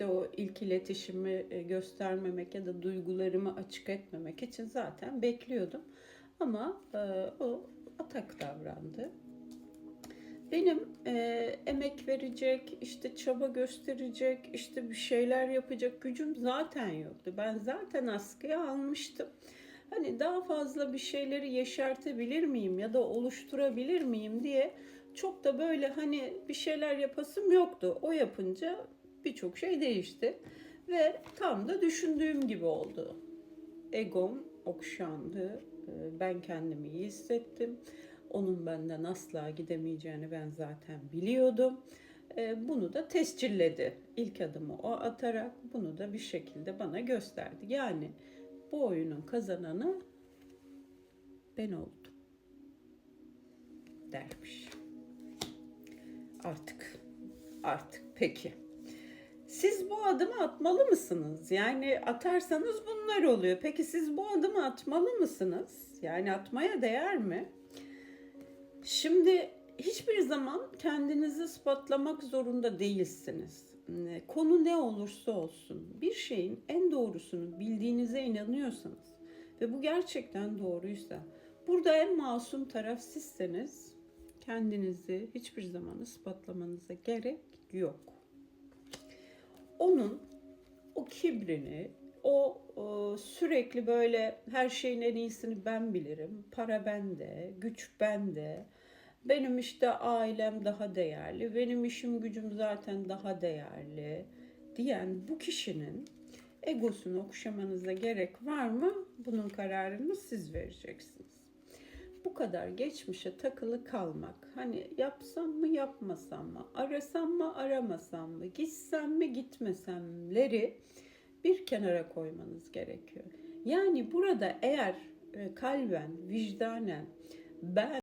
işte o ilk iletişimi e, göstermemek ya da duygularımı açık etmemek için zaten bekliyordum. Ama e, o atak davrandı. Benim e, emek verecek, işte çaba gösterecek, işte bir şeyler yapacak gücüm zaten yoktu. Ben zaten askıya almıştım. Hani daha fazla bir şeyleri yeşertebilir miyim ya da oluşturabilir miyim diye çok da böyle hani bir şeyler yapasım yoktu. O yapınca birçok şey değişti ve tam da düşündüğüm gibi oldu. Egom okşandı. Ee, Ben kendimi iyi hissettim. Onun benden asla gidemeyeceğini ben zaten biliyordum. Ee, Bunu da tescilledi. İlk adımı o atarak bunu da bir şekilde bana gösterdi. Yani bu oyunun kazananı ben oldum dermiş. Artık, artık peki. Siz bu adımı atmalı mısınız? Yani atarsanız bunlar oluyor. Peki siz bu adımı atmalı mısınız? Yani atmaya değer mi? Şimdi hiçbir zaman kendinizi ispatlamak zorunda değilsiniz. Konu ne olursa olsun bir şeyin en doğrusunu bildiğinize inanıyorsanız ve bu gerçekten doğruysa burada en masum taraf sizseniz kendinizi hiçbir zaman ispatlamanıza gerek yok onun o kibrini, o, o sürekli böyle her şeyin en iyisini ben bilirim, para bende, güç bende, benim işte ailem daha değerli, benim işim gücüm zaten daha değerli diyen bu kişinin egosunu okşamanıza gerek var mı? Bunun kararını siz vereceksiniz kadar geçmişe takılı kalmak. Hani yapsam mı yapmasam mı, arasam mı aramasam mı, gitsem mi gitmesemleri bir kenara koymanız gerekiyor. Yani burada eğer e, kalben, vicdanen ben